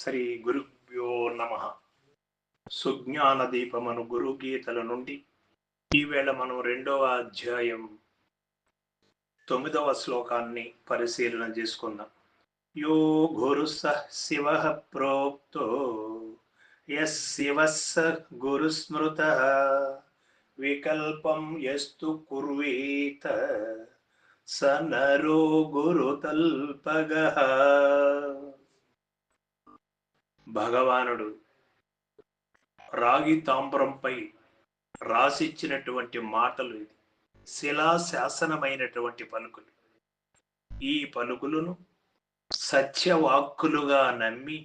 శ్రీ గురుభ్యో నమ. సుజ్ఞాన దీపమను గురు గీతల నుండి ఈవేళ మనం రెండవ అధ్యాయం తొమ్మిదవ శ్లోకాన్ని పరిశీలన చేసుకుందాం. యో గురు శివ ప్రోక్తో ఎస్ శివస్స గురు స్మృత వికల్పం ఎస్తు కుర్వీత స నరో గురుతల్పగ భగవానుడు రాగి తాంబరంపై రాసిచ్చినటువంటి మాటలు ఇది. శిలా శాసనమైనటువంటి పలుకులు. ఈ పలుకులను సత్యవాక్కులుగా నమ్మి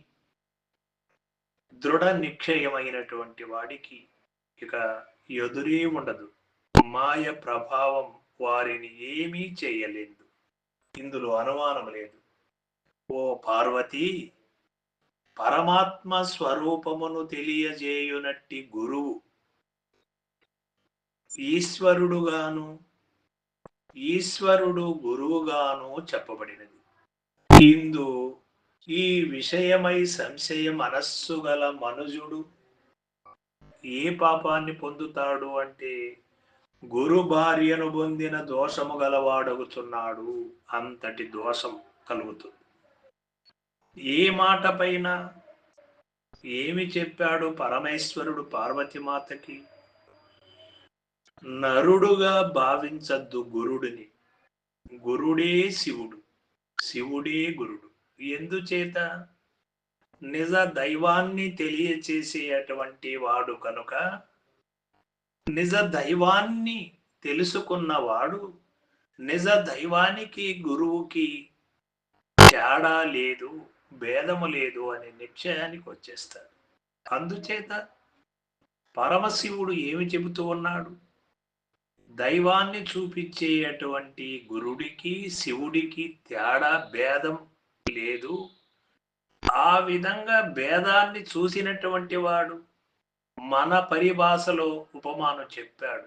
దృఢ నిక్షయమైనటువంటి వాడికి ఇక ఎదురే ఉండదు. మాయ ప్రభావం వారిని ఏమీ చేయలేదు. ఇందులో అనుమానం లేదు. ఓ పార్వతీ! పరమాత్మ స్వరూపమును తెలియజేయునట్టి గురువు. ఈశ్వరుడుగాను ఈశ్వరుడు గురువుగాను చెప్పబడినది. ఇందు ఈ విషయమై సంశయ మనస్సు గల మనుజుడు ఏ పాపాన్ని పొందుతాడు అంటే గురు భార్యను పొందిన దోషము గలవాడగుచున్నాడు అంతటి దోషం కలుగుతుంది. ఏ మాట పైన ఏమి చెప్పాడు పరమేశ్వరుడు పార్వతీమాతకి? నరుడుగా భావించద్దు గురుడిని. గురుడే శివుడు. శివుడే గురుడు. ఎందుచేత? నిజ దైవాన్ని తెలియచేసేటువంటి వాడు కనుక నిజ దైవాన్ని తెలుసుకున్నవాడు నిజ దైవానికి గురువుకి తేడా లేదు. భేదము లేదు అనే నిశ్చయానికి వచ్చేస్తాడు. అందుచేత పరమశివుడు ఏమి చెబుతూ ఉన్నాడు? దైవాన్ని చూపించేటువంటి గురుడికి శివుడికి తేడా భేదం లేదు. ఆ విధంగా భేదాన్ని చూసినటువంటి వాడు మన పరిభాషలో ఉపమానం చెప్పాడు.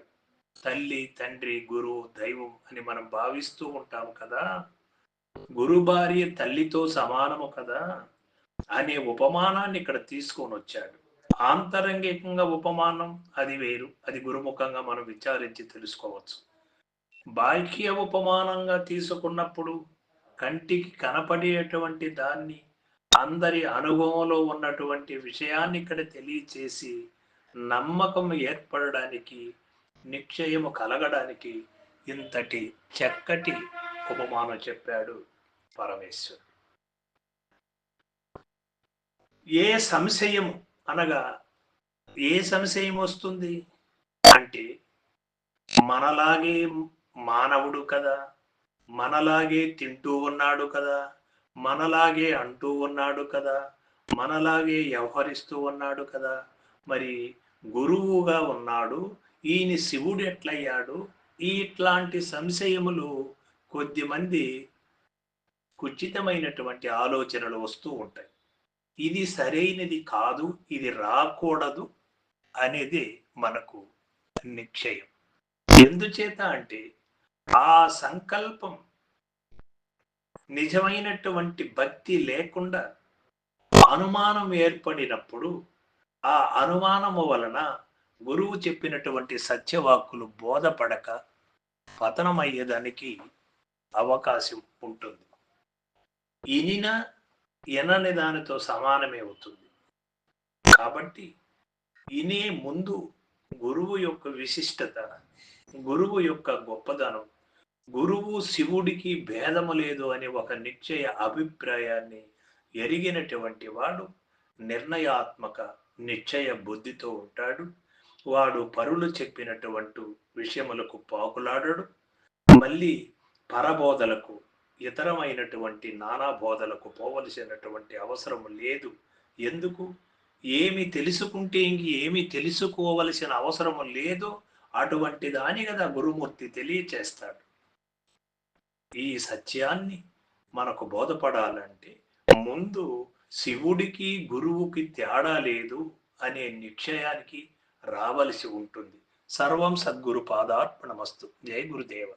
తల్లి తండ్రి గురువు దైవం అని మనం భావిస్తూ ఉంటాం కదా. గురు భార్య తల్లితో సమానము కదా అనే ఉపమానాన్ని ఇక్కడ తీసుకొని వచ్చాడు. ఆంతరంగికంగా ఉపమానం అది వేరు అది గురుముఖంగా మనం విచారించి తెలుసుకోవచ్చు. బాహ్య ఉపమానంగా తీసుకున్నప్పుడు కంటికి కనపడేటువంటి దాన్ని అందరి అనుభవంలో ఉన్నటువంటి విషయాన్ని ఇక్కడ తెలియచేసి నమ్మకం ఏర్పడడానికి నిశ్చయము కలగడానికి ఇంతటి చక్కటి ఉపమానం చెప్పాడు పరమేశ్వరుడు. ఏ సంశయం అనగా ఏ సంశయం వస్తుంది? అంటే మనలాగే మానవుడు కదా మనలాగే తింటూ ఉన్నాడు కదా మనలాగే అంటూ ఉన్నాడు కదా మనలాగే వ్యవహరిస్తూ ఉన్నాడు కదా మరి గురువుగా ఉన్నాడు ఈయన శివుడు ఎట్లయ్యాడు ఇట్లాంటి సంశయములు కొద్దిమంది కుచితమైనటువంటి ఆలోచనలు వస్తూ ఉంటాయి. ఇది సరైనది కాదు ఇది రాకూడదు అనేది మనకు నిశ్చయం. ఎందుచేత అంటే ఆ సంకల్పం నిజమైనటువంటి భక్తి లేకుండా అనుమానం ఏర్పడినప్పుడు ఆ అనుమానము వలన గురువు చెప్పినటువంటి సత్యవాక్కులు బోధపడక పతనమయ్యేదానికి అవకాశం ఉంటుంది ఇనిన ఎనని దానితో సమానమే అవుతుంది. కాబట్టి ఇనే ముందు గురువు యొక్క విశిష్టత గురువు యొక్క గొప్పదనం గురువు శివుడికి భేదము లేదు అనే ఒక నిశ్చయ అభిప్రాయాన్ని ఎరిగినటువంటి వాడు నిర్ణయాత్మక నిశ్చయ బుద్ధితో ఉంటాడు. వాడు పరులు చెప్పినటువంటి విషయములకు పాకులాడడు. మళ్ళీ పరబోధలకు ఇతరమైనటువంటి నానా బోధలకు పోవలసినటువంటి అవసరం లేదు. ఎందుకు? ఏమి తెలుసుకుంటే ఇంక ఏమి తెలుసుకోవలసిన అవసరం లేదో అటువంటి దాని కదా గురుమూర్తి తెలియచేస్తాడు. ఈ సత్యాన్ని మనకు బోధపడాలంటే ముందు శివుడికి గురువుకి తేడా లేదు అనే నిశ్చయానికి రావలసి ఉంటుంది. సర్వం సద్గురు పాదార్పణమస్తు. జై గురుదేవ.